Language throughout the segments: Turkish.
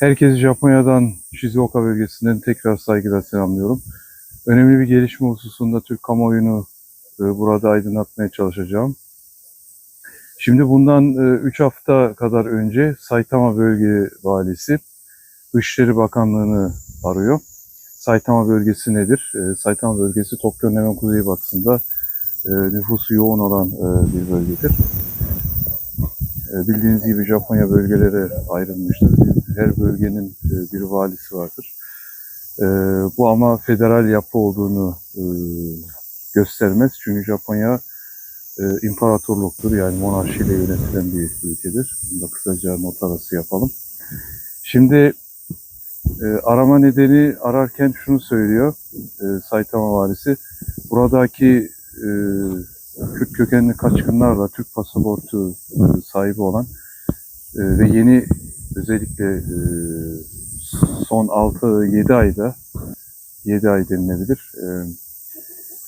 Herkesi Japonya'dan Shizuoka bölgesinden tekrar saygıyla selamlıyorum. Önemli bir gelişme hususunda Türk kamuoyunu e, burada aydınlatmaya çalışacağım. Şimdi bundan 3 hafta kadar önce Saitama Bölge Valisi Dışişleri Bakanlığı'nı arıyor. Saitama bölgesi nedir? E, Saitama bölgesi Tokyo'nun hemen kuzeybatısında e, nüfusu yoğun olan e, bir bölgedir. E, Bildiğiniz gibi Japonya bölgelere ayrılmıştır. Her bölgenin e, bir valisi vardır. E, Bu ama federal yapı olduğunu e, göstermez. Çünkü Japonya imparatorluktur. Yani monarşiyle yönetilen bir ülkedir. Bunu da kısaca not arası yapalım. Şimdi arama nedeni ararken şunu söylüyor Saitama valisi. Buradaki Kürt kökenli kaçkınlarla Türk pasaportu sahibi olan ve yeni özellikle e, son 6-7 ayda 7 ay denilebilir e,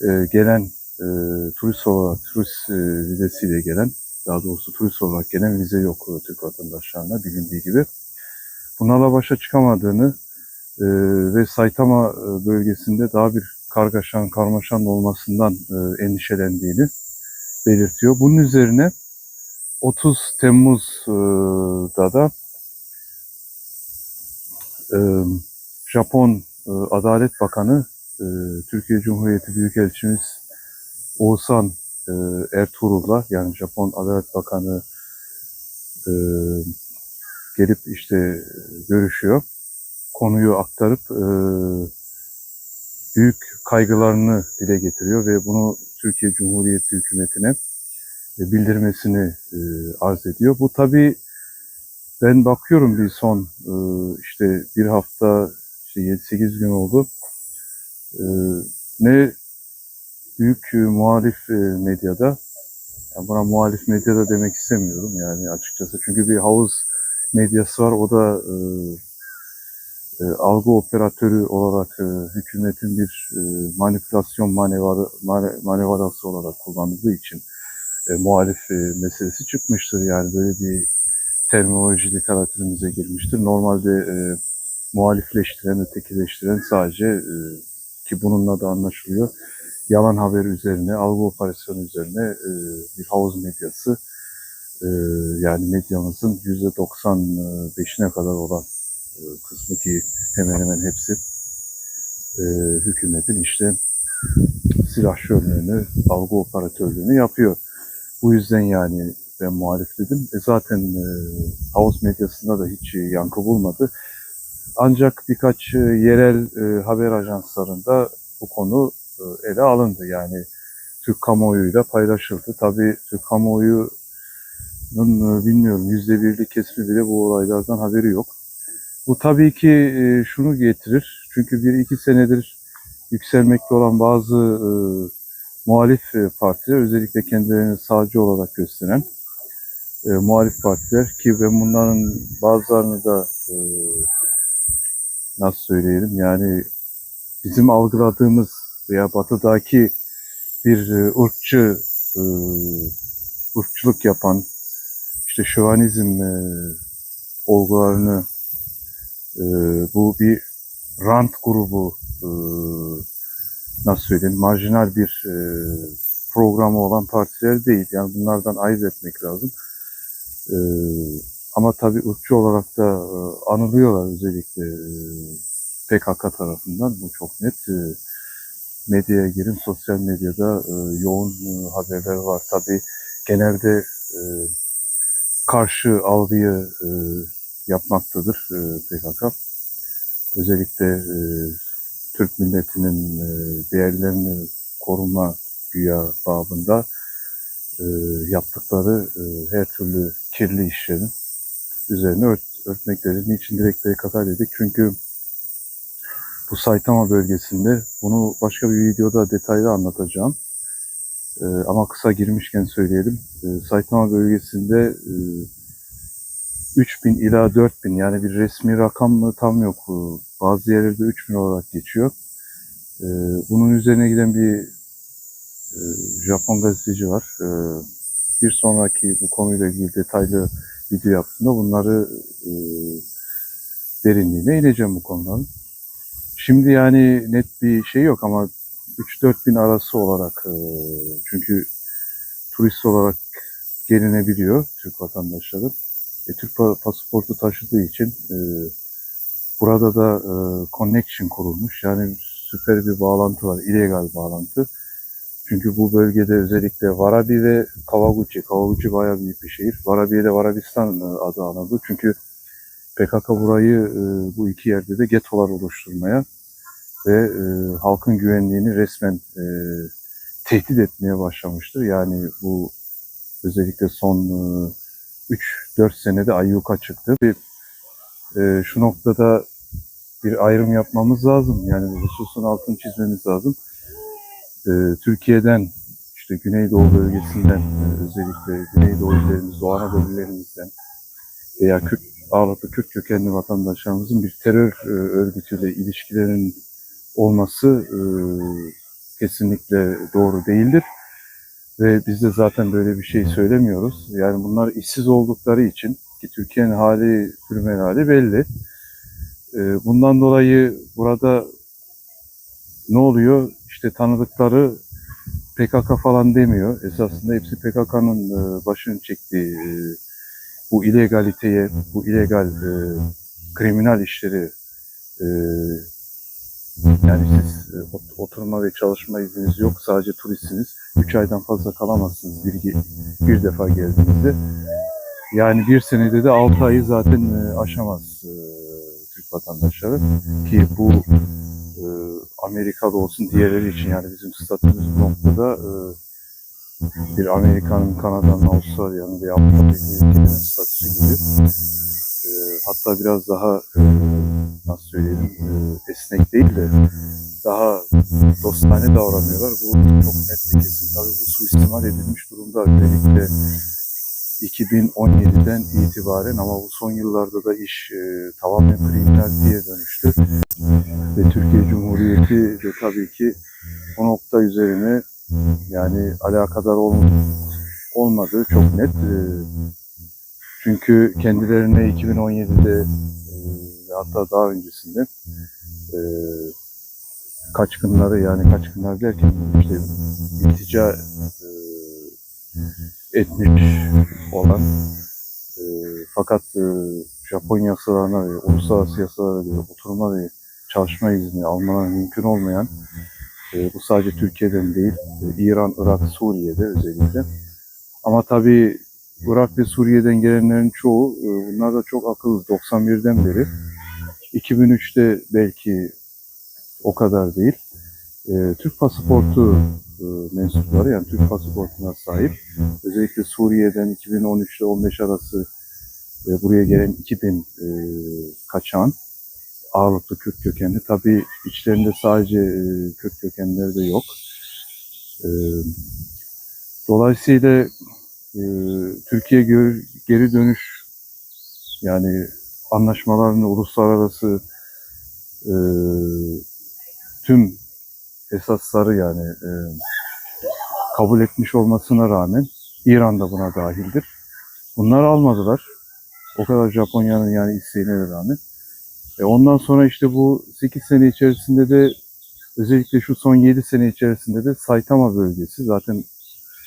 e, gelen turist olarak turist vizesiyle gelen daha doğrusu turist olarak gelen vize yok Türk vatandaşlarına bilindiği gibi. Bunlarla başa çıkamadığını ve Saitama bölgesinde daha bir kargaşan, karmaşan olmasından endişelendiğini belirtiyor. Bunun üzerine 30 Temmuz'da da Japon e, Adalet Bakanı e, Türkiye Cumhuriyeti Büyükelçimiz Oğuzhan e, Ertuğrul'la yani Japon Adalet Bakanı gelip işte görüşüyor. Konuyu aktarıp büyük kaygılarını dile getiriyor ve bunu Türkiye Cumhuriyeti hükümetine bildirmesini arz ediyor. Bu tabii ben bakıyorum bir son e, işte bir hafta işte 7-8 gün oldu. E, ne büyük e, muhalif medyada yani buna muhalif medyada demek istemiyorum yani açıkçası çünkü bir havuz medyası var o da e, algı operatörü olarak e, hükümetin bir e, manipülasyon manevarı, mane, manevarası olarak kullanıldığı için e, muhalif e, meselesi çıkmıştır. Yani böyle bir terminoloji literatürümüze girmiştir. Normalde e, muhalifleştiren, ötekileştiren sadece e, ki bununla da anlaşılıyor. Yalan haber üzerine, algı operasyonu üzerine e, bir havuz medyası e, yani medyamızın %95'ine kadar olan e, kısmı ki hemen hemen hepsi e, hükümetin işte silah şömlüğünü, algı operatörlüğünü yapıyor. Bu yüzden yani ben muhalif dedim. E zaten e, havuz medyasında da hiç yankı bulmadı. Ancak birkaç e, yerel e, haber ajanslarında bu konu e, ele alındı. Yani Türk kamuoyuyla paylaşıldı. Tabii Türk kamuoyunun e, bilmiyorum yüzde birlik kesimi bile bu olaylardan haberi yok. Bu tabii ki e, şunu getirir. Çünkü bir iki senedir yükselmekte olan bazı e, muhalif e, partiler, özellikle kendilerini sağcı olarak gösteren e, muhalif partiler ki ben bunların bazılarını da e, nasıl söyleyelim yani bizim algıladığımız veya batıdaki bir e, ırkçı e, ırkçılık yapan işte şövanizm e, olgularını e, bu bir rant grubu e, nasıl söyleyeyim marjinal bir e, programı olan partiler değil. Yani bunlardan ayırt etmek lazım. E, ama tabii ırkçı olarak da e, anılıyorlar özellikle e, PKK tarafından. Bu çok net. E, medyaya girin, sosyal medyada yoğun haberler var. Tabii genelde karşı algıyı yapmaktadır PKK. Özellikle Türk milletinin değerlerini koruma güya babında e, yaptıkları e, her türlü kirli işlerin üzerine ört, örtmektedir. Niçin direkt PKK dedik? Çünkü bu Saitama bölgesinde bunu başka bir videoda detaylı anlatacağım. E, ama kısa girmişken söyleyelim. E, Saitama bölgesinde e, 3000 ila 4000 yani bir resmi rakam mı tam yok. Bazı yerlerde 3000 olarak geçiyor. E, bunun üzerine giden bir Japon gazeteci var. E, bir sonraki bu konuyla ilgili detaylı video yaptığında bunları e, derinliğine ineceğim bu konuların. Şimdi yani net bir şey yok ama 3-4 bin arası olarak e, çünkü turist olarak gelinebiliyor Türk vatandaşları. E, Türk pa- pasaportu taşıdığı için e, burada da e, connection kurulmuş. Yani süper bir bağlantı var, illegal bağlantı. Çünkü bu bölgede özellikle Varabi ve Kawaguchi, Kawaguchi bayağı büyük bir şehir. Varabi'ye de Varabistan e, adı anıldı. Çünkü PKK burayı e, bu iki yerde de getolar oluşturmaya ve e, halkın güvenliğini resmen tehdit etmeye başlamıştır. Yani bu özellikle son e, 3-4 senede ayyuka çıktı. Bir, şu noktada bir ayrım yapmamız lazım. Yani bu hususun altını çizmemiz lazım. E, Türkiye'den işte Güneydoğu bölgesinden e, özellikle Güneydoğu illerimiz, Doğu Anadolu illerimizden veya Kürt, ağırlıklı Kürt kökenli vatandaşlarımızın bir terör e, örgütüyle ilişkilerin olması e, kesinlikle doğru değildir. Ve biz de zaten böyle bir şey söylemiyoruz. Yani bunlar işsiz oldukları için ki Türkiye'nin hali, sürmen hali belli. E, bundan dolayı burada ne oluyor? İşte tanıdıkları PKK falan demiyor. Esasında hepsi PKK'nın e, başını çektiği e, bu ilegaliteye, bu illegal e, kriminal işleri e, yani siz ot- oturma ve çalışma izniniz yok. Sadece turistsiniz. 3 aydan fazla kalamazsınız bir, bir defa geldiğinizde. Yani bir senede de 6 ayı zaten aşamaz Türk vatandaşları. Ki bu Amerika'da olsun diğerleri için yani bizim statümüz bu noktada e, bir Amerika'nın, Kanada'nın, Avustralya'nın veya Avrupa Birliği ülkelerinin statüsü gibi. E, hatta biraz daha e, nasıl söyleyelim e, esnek değil de daha dostane davranıyorlar. Bu çok net ve kesin. Tabii bu suistimal edilmiş durumda özellikle 2017'den itibaren ama bu son yıllarda da iş e, tamamen kriminalliğe dönüştü. Ve Türkiye Cumhuriyeti de tabii ki bu nokta üzerine yani alakadar ol, olmadığı çok net. E, çünkü kendilerine 2017'de e, hatta daha öncesinde e, kaçkınları yani kaçkınlar derken işte iltica e, etmiş olan e, fakat e, Japon yasalarına ve uluslararası yasalara göre oturma ve çalışma izni almaları mümkün olmayan e, bu sadece Türkiye'den değil e, İran, Irak, Suriye'de özellikle ama tabii Irak ve Suriye'den gelenlerin çoğu e, bunlar da çok akıllı 91'den beri 2003'te belki o kadar değil. E, Türk pasaportu e, mensupları yani Türk pasaportuna sahip özellikle Suriye'den 2013 ile 15 arası e, buraya gelen 2000 e, kaçan ağırlıklı Kürt kökenli. Tabii içlerinde sadece e, Kürt kökenleri de yok. E, dolayısıyla e, Türkiye geri dönüş yani anlaşmaların uluslararası e, tüm esasları yani e, kabul etmiş olmasına rağmen İran da buna dahildir. Bunlar almadılar. O kadar Japonya'nın yani isteğine rağmen. E ondan sonra işte bu 8 sene içerisinde de özellikle şu son 7 sene içerisinde de Saitama bölgesi zaten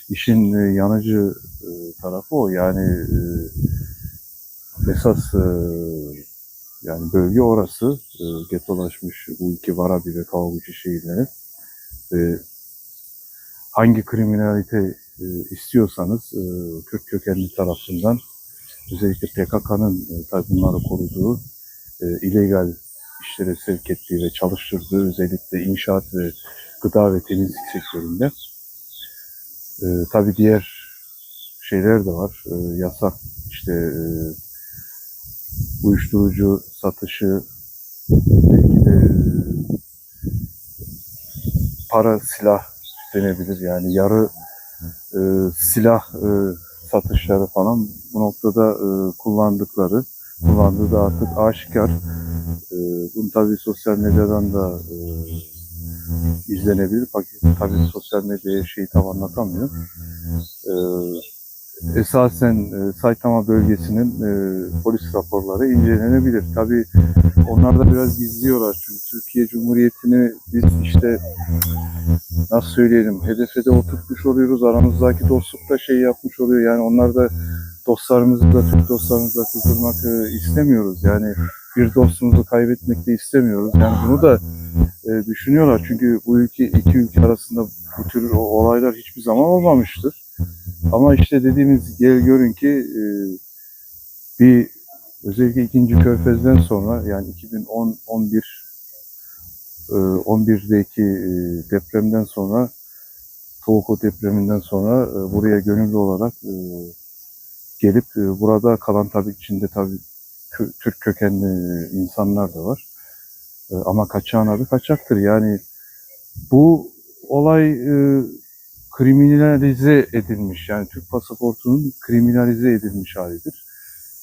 işin e, yanıcı e, tarafı o. Yani e, esas yani bölge orası getolaşmış bu iki Warabi ve Kawaguchi şehirleri. Ve hangi kriminalite e, istiyorsanız e, Kürt kökenli tarafından özellikle PKK'nın e, tabii bunları koruduğu e, illegal işlere sevk ettiği ve çalıştırdığı özellikle inşaat ve gıda ve temizlik sektöründe. E, tabii diğer şeyler de var. E, yasak işte e, uyuşturucu satışı, belki de e, para silah denebilir. Yani yarı e, silah e, satışları falan bu noktada e, kullandıkları, kullandığı da artık aşikar. E, bunu tabii sosyal medyadan da e, izlenebilir. Tabii sosyal medyaya şeyi tam anlatamıyor. E, esasen e, Saitama bölgesinin e, polis raporları incelenebilir. Tabii onlar da biraz gizliyorlar çünkü Türkiye Cumhuriyeti'ni biz işte nasıl söyleyelim hedefe de oturtmuş oluyoruz. Aramızdaki dostluk da şey yapmış oluyor. Yani onlar da dostlarımızı da Türk dostlarımızı da kızdırmak e, istemiyoruz. Yani bir dostumuzu kaybetmek de istemiyoruz. Yani bunu da e, düşünüyorlar. Çünkü bu ülke iki ülke arasında bu tür olaylar hiçbir zaman olmamıştır. Ama işte dediğimiz gel görün ki e, bir özellikle ikinci körfezden sonra yani 2010 11 e, 11'deki e, depremden sonra Tohoku depreminden sonra e, buraya gönüllü olarak e, gelip e, burada kalan tabii içinde tabii kö- Türk kökenli insanlar da var. E, ama kaçağın adı kaçaktır. Yani bu olay e, kriminalize edilmiş. Yani Türk pasaportunun kriminalize edilmiş halidir.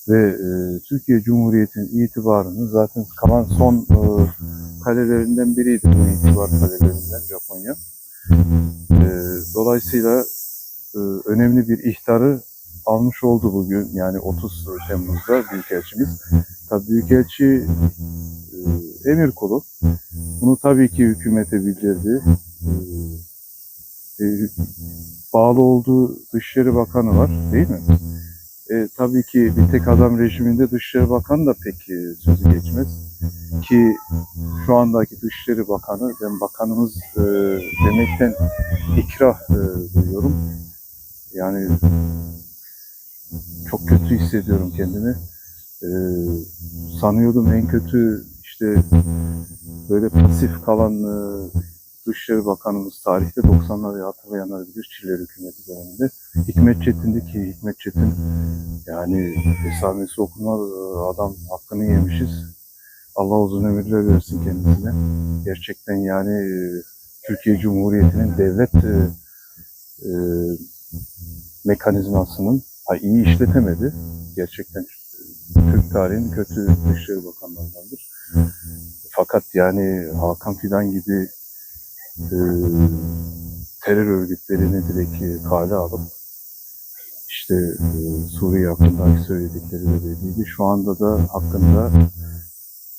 Ve e, Türkiye Cumhuriyeti'nin itibarını zaten kalan son e, kalelerinden biriydi bu itibar kalelerinden Japonya. E, dolayısıyla e, önemli bir ihtarı almış oldu bugün yani 30 Temmuz'da Büyükelçimiz. Tabii Büyükelçi e, emir kulu. Bunu tabii ki hükümete bildirdi. E, e, bağlı olduğu Dışişleri Bakanı var değil mi? E, tabii ki bir tek adam rejiminde Dışişleri Bakanı da pek e, sözü geçmez. Ki şu andaki Dışişleri Bakanı, ben bakanımız e, demekten ikrah e, duyuyorum. Yani çok kötü hissediyorum kendimi. E, sanıyordum en kötü işte böyle pasif kalan e, Dışişleri Bakanımız tarihte 90'ları hatırlayanlar bilir Çiller hükümeti döneminde. Hikmet Çetin'di ki Hikmet Çetin yani esamesi okunmaz e, adam hakkını yemişiz. Allah uzun ömürler versin kendisine. Gerçekten yani e, Türkiye Cumhuriyeti'nin devlet e, e, mekanizmasının ha, iyi işletemedi. Gerçekten e, Türk tarihinin kötü Dışişleri Bakanlarındandır. Fakat yani Hakan Fidan gibi e, terör örgütlerini direkt kale alıp işte e, Suriye hakkındaki söyledikleri de belliydi. Şu anda da hakkında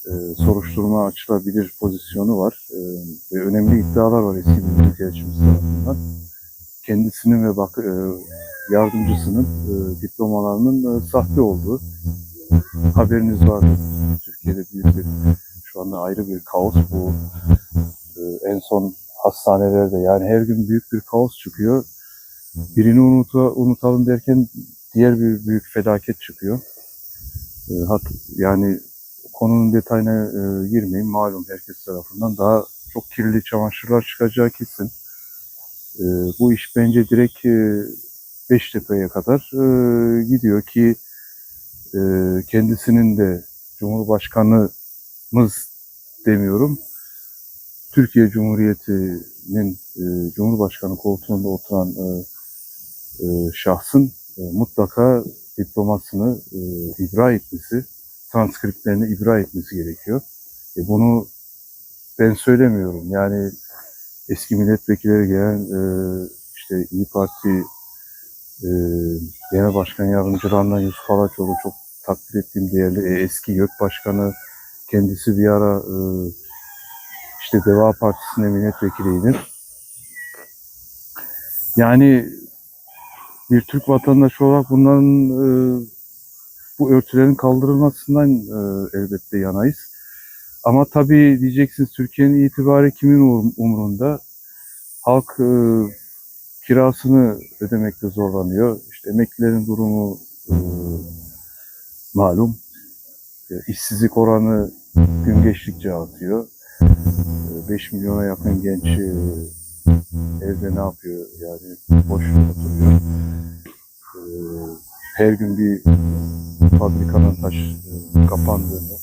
e, soruşturma açılabilir pozisyonu var. E, ve önemli iddialar var eski bir büyükelçimiz tarafından. Kendisinin ve bak e, yardımcısının e, diplomalarının e, sahte olduğu haberiniz vardı. Türkiye'de büyük bir şu anda ayrı bir kaos bu. E, en son hastanelerde yani her gün büyük bir kaos çıkıyor. Birini unuta, unutalım derken diğer bir büyük felaket çıkıyor. E, hat, yani konunun detayına e, girmeyeyim. Malum herkes tarafından daha çok kirli çamaşırlar çıkacağı kesin. E, bu iş bence direkt e, Beştepe'ye kadar e, gidiyor ki e, kendisinin de Cumhurbaşkanımız demiyorum. Türkiye Cumhuriyeti'nin e, Cumhurbaşkanı koltuğunda oturan e, e, şahsın e, mutlaka diplomasını e, ibra etmesi, transkriplerini ibra etmesi gerekiyor. E, bunu ben söylemiyorum. Yani eski milletvekilleri gelen e, işte İyi Parti e, Genel Başkan Yardımcılarından Yusuf Alaçoğlu çok takdir ettiğim değerli e, eski YÖK Başkanı kendisi bir ara e, işte Deva Partisi'nin milletvekiliydi. Yani bir Türk vatandaşı olarak bunların e, bu örtülerin kaldırılmasından e, elbette yanayız. Ama tabii diyeceksiniz Türkiye'nin itibarı kimin umur- umurunda? Halk e, kirasını ödemekte zorlanıyor. İşte emeklilerin durumu e, malum. E, işsizlik oranı gün geçtikçe artıyor. E, 5 milyona yakın genç e, evde ne yapıyor yani boş oturuyor. E, her gün bir fabrikanın taş e, kapandığını,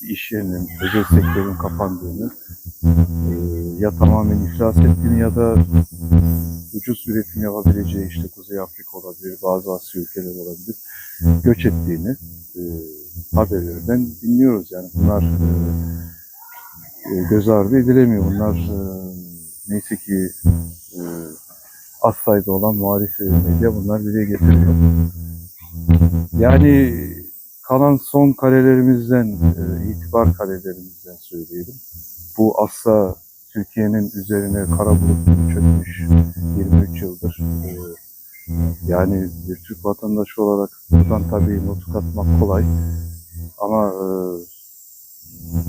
iş yerinin, özel sektörün kapandığını, ya tamamen iflas ettiğini ya da ucuz üretim yapabileceği işte Kuzey Afrika olabilir, bazı Asya ülkeleri olabilir, göç ettiğini e, haberlerden dinliyoruz. Yani bunlar göz ardı edilemiyor. Bunlar e, neyse ki e, az sayıda olan muhalif medya bunlar dile getiriyor. Yani kalan son karelerimizden, e, itibar karelerimizden söyleyelim. Bu asla Türkiye'nin üzerine kara bulut çökmüş 23 yıldır. E, yani bir Türk vatandaşı olarak buradan tabii not katmak kolay. Ama e,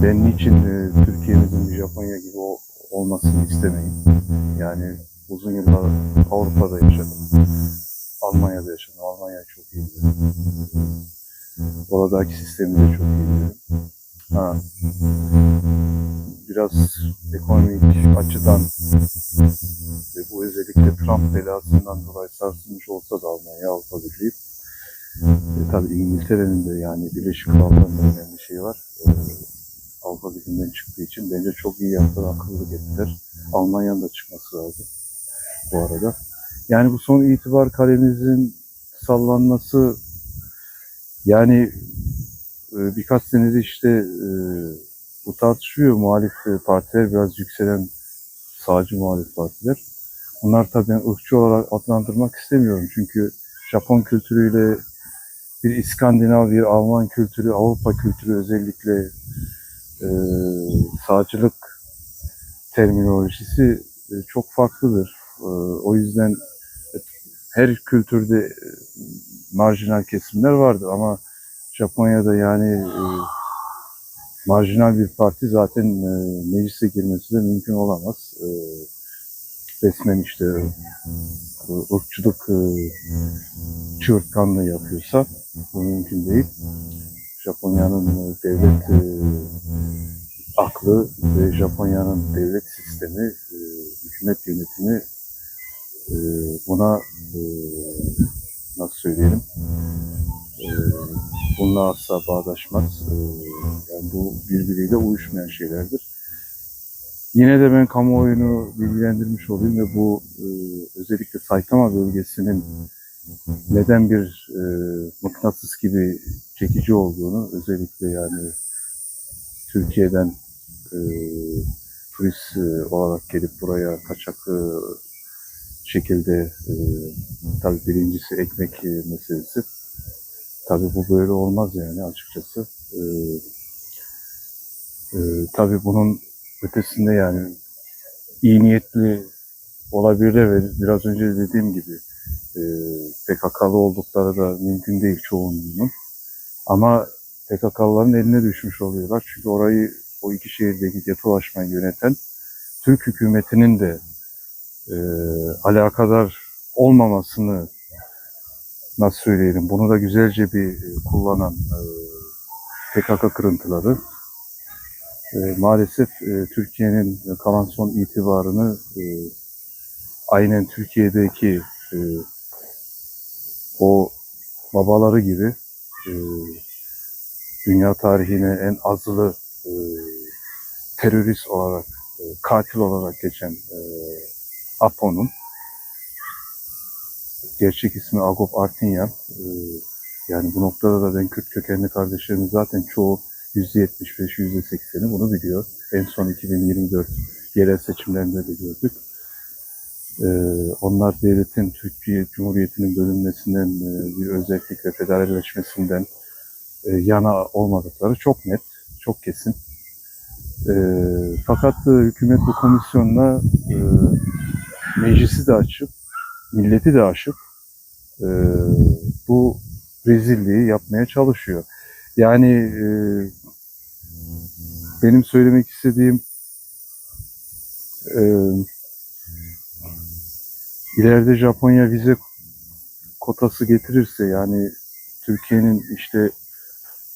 ben niçin e, Türkiye'mizin Japonya gibi o- olmasını istemeyin. Yani uzun yıllar Avrupa'da yaşadım. Almanya'da yaşadım. Almanya'yı çok iyi biliyorum. Oradaki sistemi de çok iyi biliyorum. Ha. Biraz ekonomik açıdan ve bu özellikle Trump belasından dolayı sarsılmış olsa da Almanya Avrupa Birliği. E, tabii İngiltere'nin de yani Birleşik Krallığı'nın da önemli şey var. E, Avrupa Birliği'nden çıktığı için bence çok iyi yaptılar, akıllı ettiler. Almanya'nın da çıkması lazım bu arada. Yani bu son itibar kalemizin sallanması yani e, birkaç senedir işte e, bu tartışılıyor muhalif e, partiler biraz yükselen sağcı muhalif partiler. Bunlar tabii ben ırkçı olarak adlandırmak istemiyorum. Çünkü Japon kültürüyle bir İskandinav, bir Alman kültürü, Avrupa kültürü özellikle e, sağcılık terminolojisi e, çok farklıdır. E, o yüzden her kültürde e, marjinal kesimler vardır ama Japonya'da yani e, marjinal bir parti zaten e, meclise girmesi de mümkün olamaz. E, resmen işte e, ırkçılık e, çığırtkanlığı yapıyorsa bu mümkün değil. Japonya'nın e, devlet e, aklı ve Japonya'nın devlet sistemi, e, hükümet yönetimi e, buna e, nasıl söyleyelim e, bununla asla bağdaşmaz. E, yani bu birbiriyle uyuşmayan şeylerdir. Yine de ben kamuoyunu bilgilendirmiş olayım ve bu e, özellikle Saitama bölgesinin neden bir e, mıknatıs gibi çekici olduğunu özellikle yani Türkiye'den e, turist e, olarak gelip buraya kaçak e, şekilde e, tabii birincisi ekmek e, meselesi. Tabii bu böyle olmaz yani açıkçası. E, e, tabii bunun ötesinde yani iyi niyetli olabilir ve biraz önce de dediğim gibi e, PKK'lı oldukları da mümkün değil çoğunluğunun. Ama PKK'lıların eline düşmüş oluyorlar. Çünkü orayı o iki şehirdeki getolaşmayı yöneten Türk hükümetinin de e, alakadar olmamasını nasıl söyleyelim bunu da güzelce bir e, kullanan e, PKK kırıntıları e, maalesef e, Türkiye'nin kalan son itibarını e, aynen Türkiye'deki e, o babaları gibi e, dünya tarihine en azılı e, terörist olarak, e, katil olarak geçen e, Apo'nun gerçek ismi Agop Artinyan. E, yani bu noktada da ben Kürt kökenli kardeşlerimiz zaten çoğu %75, %80'i bunu biliyor. En son 2024 yerel seçimlerinde de gördük. Ee, onlar devletin Türkiye Cumhuriyeti'nin bölünmesinden, e, bir özellikle federalleşmesinden e, yana olmadıkları çok net, çok kesin. Ee, fakat e, hükümet bu komisyonla e, meclisi de açıp, milleti de aşıp bu rezilliği yapmaya çalışıyor. Yani benim söylemek istediğim e, ileride Japonya vize kotası getirirse yani Türkiye'nin işte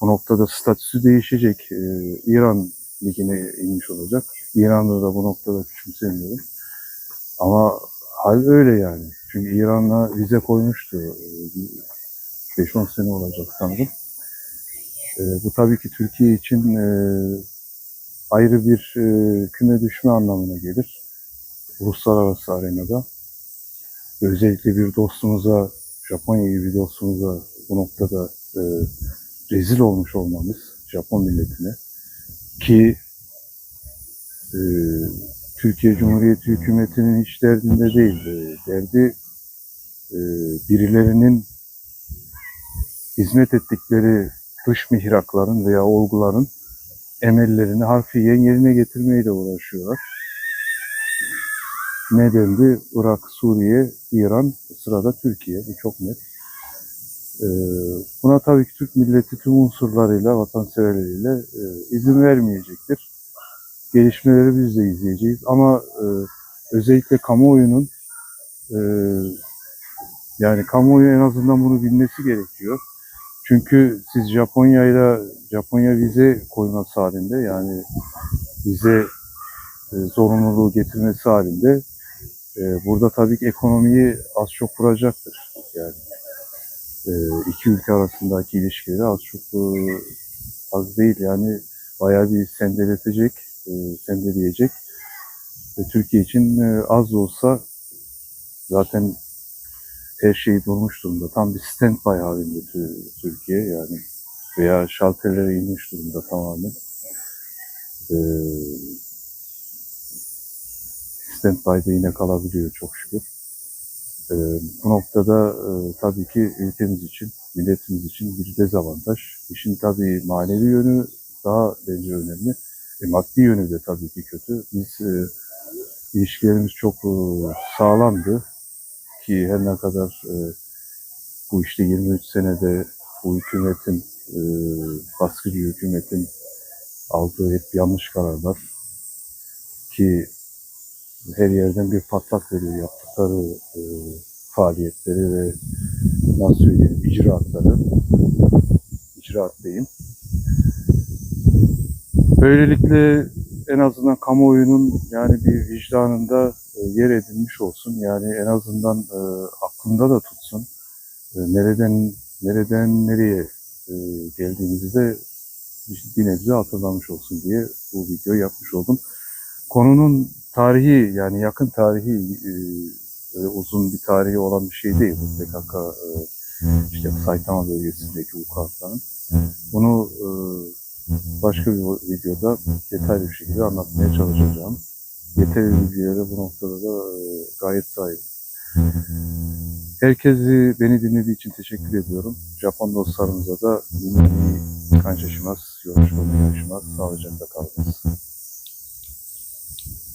bu noktada statüsü değişecek. E, İran ligine inmiş olacak. İran'da da bu noktada küçümsemiyorum. Ama hal öyle yani. Çünkü İran'la vize koymuştu. E, 5-10 sene olacak sanırım. E, bu tabii ki Türkiye için e, ayrı bir e, küme düşme anlamına gelir. Uluslararası arenada. Özellikle bir dostumuza, Japonya gibi bir dostumuza bu noktada e, rezil olmuş olmamız Japon milletine ki e, Türkiye Cumhuriyeti hükümetinin hiç derdinde değil. E, Derdi e, birilerinin hizmet ettikleri dış mihrakların veya olguların emellerini harfiyen yerine getirmeyle uğraşıyorlar. Nedendi? Irak, Suriye, İran, sırada Türkiye. Bu çok net. Ee, buna tabii ki Türk milleti tüm unsurlarıyla, vatanseverleriyle e, izin vermeyecektir. Gelişmeleri biz de izleyeceğiz. Ama e, özellikle kamuoyunun e, yani kamuoyu en azından bunu bilmesi gerekiyor. Çünkü siz Japonya ile Japonya vize koyması halinde yani vize e, zorunluluğu getirmesi halinde e, burada tabii ki ekonomiyi az çok vuracaktır. Yani e, iki ülke arasındaki ilişkileri az çok e, az değil yani bayağı bir sendeletecek, e, sendeleyecek. Ve Türkiye için e, az da olsa zaten her şey durmuş durumda. Tam bir standby halinde Tü- Türkiye yani veya şalterlere inmiş durumda tamamen. Ee, standby'de yine kalabiliyor çok şükür. Ee, bu noktada e, tabii ki ülkemiz için, milletimiz için bir dezavantaj. İşin tabii manevi yönü daha bence önemli. E, maddi yönü de tabii ki kötü. Biz e, ilişkilerimiz çok e, sağlamdı ki her ne kadar e, bu işte 23 senede bu hükümetin, e, baskıcı hükümetin aldığı hep yanlış kararlar ki her yerden bir patlak veriyor yaptıkları e, faaliyetleri ve nasıl söyleyeyim icraatları icraat diyeyim. Böylelikle en azından kamuoyunun yani bir vicdanında e, yer edilmiş olsun. Yani en azından e, aklında da tutsun. E, nereden nereden nereye e, geldiğimizi de bir nebze hatırlamış olsun diye bu videoyu yapmış oldum. Konunun tarihi yani yakın tarihi e, uzun bir tarihi olan bir şey değil. Bu PKK e, işte Saitama bölgesindeki vukuatların. Bunu e, başka bir videoda detaylı bir şekilde anlatmaya çalışacağım. Yeterli bilgilere bu noktada da e, gayet sahip. Herkesi beni dinlediği için teşekkür ediyorum. Japon dostlarımıza da mini kanşaşımaz, yoruşma yaşamaz, sağlıcakla kalınız.